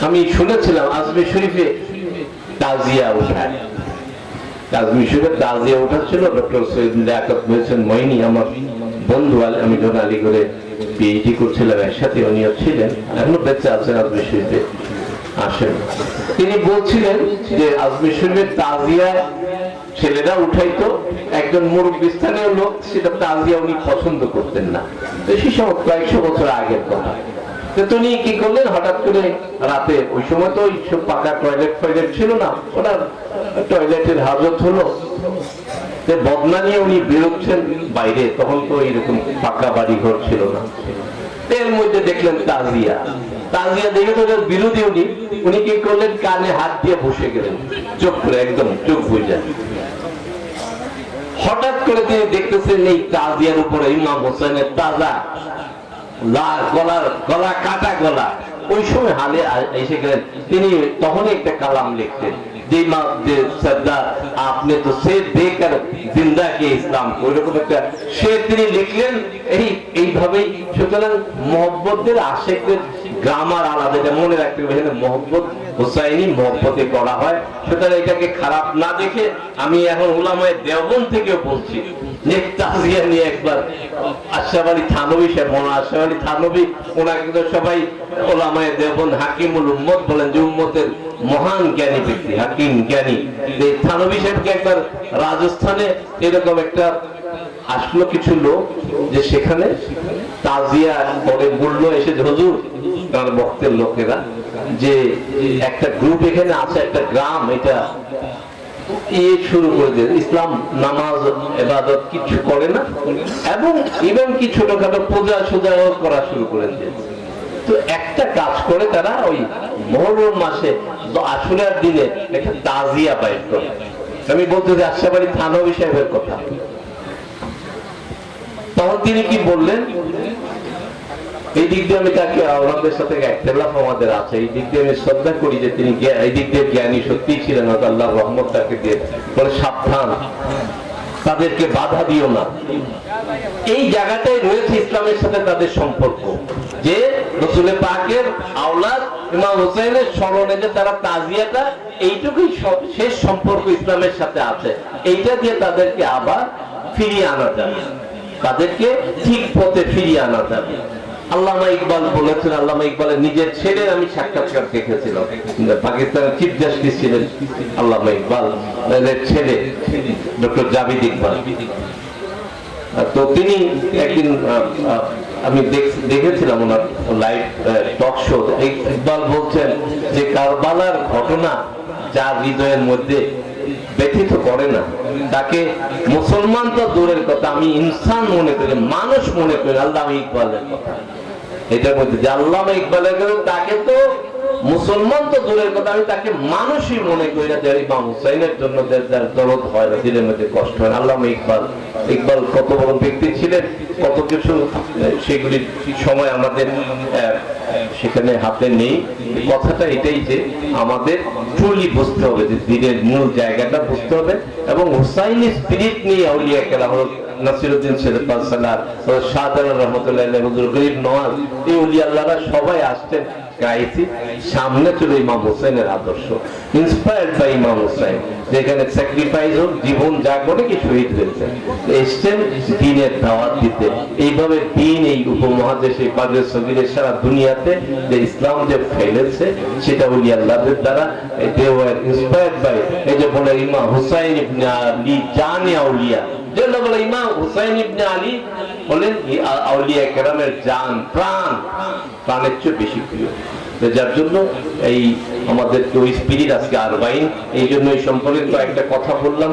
আমি শুনেছিলাম আজমির শরীফে তাজিয়া উঠায়। আজমির শরীফে তাজিয়া উঠাচ্ছিল, ডক্টর সৈয়দ লিয়াকত হোসেন মইনি, আমার বন্ধু আল- আমি যখন আলিগড়ে পিএইচডি করছিলাম, একসাথে উনিও ছিলেন, এখনও বেঁচে আছেন আজমির শরীফে। আসেন। তিনি বলছিলেন যে আজমির শরীফের তাজিয়া ছেলেরা উঠাইতো, একজন মুরব্বী স্থানীয় লোক, সেটা তাজিয়া উনি পছন্দ করতেন না। বেশি সময় কয়েকশো বছর আগের কথা। তিনি কি করলেন? হঠাৎ করে রাতে ওই সময় তো ওই পাকা টয়লেট ফয়লেট ছিল না ওনার টয়লেটের হাজত হলো। যে বদনা নিয়ে উনি বেরোচ্ছেন বাইরে, তখন তো এরকম পাকা বাড়ি ঘর ছিল না। এর মধ্যে দেখলেন তাজিয়া। তাজিয়া দেখে তো বিরোধী উনি। উনি কি করলেন? কানে হাত দিয়ে বসে গেলেন। চোখ করে একদম চোখ বুঝা হঠাৎ করে তিনি দেখতেছেন এই তাজিয়ার উপরে ইমাম হোসেনের তাজা গলা, কাটা গলা। ওই সময় হালে এসে গেলেন। তিনি তখনই একটা কালাম লিখতেন। যে মা আপনি তো সে বেকার জিন্দা কে ইসলাম ওই রকম একটা সে তিনি লিখলেন, এই, এইভাবেই। সুতরাং মোহব্বতের আশেকদের গ্রামার আলাদা, এটা মনে রাখতে হবে এখানে মোহব্বত হুসাইনি, মোহব্বতে করা হয়। সুতরাং এটাকে খারাপ না দেখে আমি এখন উলামায় দেওবন থেকেও বলছি ওলামায় রাজস্থানে এরকম একটা আসলো কিছু লোক যে সেখানে তাজিয়া পরে বলল, এসে হুজুর তার বক্তের লোকেরা যে একটা গ্রুপ এখানে আছে, একটা গ্রাম, এটা ইয়ে শুরু করে দিয়ে ইসলাম নামাজ, এবাদত কিছু করে না, এবং ইভেন কি ছোটখাটো পূজা সুজা করা শুরু করে দিয়েছে। তো একটা কাজ করে তারা ওই মহরম মাসে আসুরার দিনে একটা তাজিয়া বাইর করে। আমি বলতে যে আশাবাড়ি থানবী সাহেবের কথা। তখন তিনি কি বললেন? এই দিক দিয়ে আমি তাকে ওনাদের সাথে একতলাফ আমাদের আছে এই দিক দিয়ে আমি শ্রদ্ধা করি যে তিনি এই দিক দিয়ে জ্ঞানী সত্যিই ছিলেন, হয়তো আল্লাহ তাকে দিয়ে বলে সাবধান। তাদেরকে বাধা দিও না। এই জায়গাটাই রয়েছে ইসলামের সাথে তাদের সম্পর্ক। যে রসুলে পাকের আওলাদ ইমাম হোসেনের স্মরণে যে তারা তাজিয়াটা, এইটুকুই শেষ সম্পর্ক ইসলামের সাথে আছে। এইটা দিয়ে তাদেরকে আবার ফিরিয়ে আনা যাবে তাদেরকে ঠিক পথে ফিরিয়ে আনা যাবে আল্লামা ইকবাল বলেছেন, আল্লামা ইকবালের নিজের ছেলের আমি সাক্ষাৎকার দেখেছিলাম। পাকিস্তানের চিফ জাস্টিস ছিলেন আল্লামা ইকবাল ছেলে, ডক্টর জাবিদ ইকবাল। তো তিনি একদিন আমি দেখ- দেখেছিলাম ওনার লাইভ টক শো ইকবাল বলছেন যে কারবালার ঘটনা যার হৃদয়ের মধ্যে ব্যথিত করে না। তাকে মুসলমান তো দূরের কথা, আমি ইনসান মনে করি, মানুষ মনে করি, আল্লাহ ইকবালের কথা। এটার মধ্যে যে আল্লাহ ইকবালের কথা, তাকে তো মুসলমান তো দূরের কথা, আমি তাকে মানুষই মনে করি না যে ইমাম হুসাইনের জন্য যার দরদ হয় না, দিলের মধ্যে কষ্ট হয় আল্লাহ ইকবাল ইকবাল কত বড় ব্যক্তি ছিলেন, কত কিছু, সেগুলি সেগুলির সময় আমাদের সেখানে হাতে নেই। কথাটা এটাই যে আমাদের ট্রুলি বুঝতে হবে যে দিনের মূল জায়গাটা বুঝতে হবে এবং হুসাইনি স্পিরিট নিয়ে আউলিয়া কেরাম নাসিরুদ্দিন রহমতুল্লাহ হুজুর গরিব নওয়াজ, এই উলি সবাই আসতেন গাইছি, সামনে ছিল ইমাম হোসেনের আদর্শ ইন্সপায়ার্ড বাই ইমাম হোসেন, যেখানে স্যাক্রিফাইস হোক, জীবন যা করে কি শহীদ হয়েছে এসছেন দিনের দাওয়াত দিতে। এইভাবে দিন এই উপমহাদেশে বাজে সগিরের সারা দুনিয়াতে যে ইসলাম যে ফেলেছে, সেটা উলি আল্লাহদের দ্বারা দে ইন্সপায়ার্ড বাই এই যে বলে ইমাম হুসাইন ইবনে আলী জানে আউলিয়া প্রাণের চেয়ে বেশি প্রিয়। যার জন্য এই আমাদের আজকে আরবাইন, এই জন্য এই সম্পর্কে কয়েকটা কথা বললাম।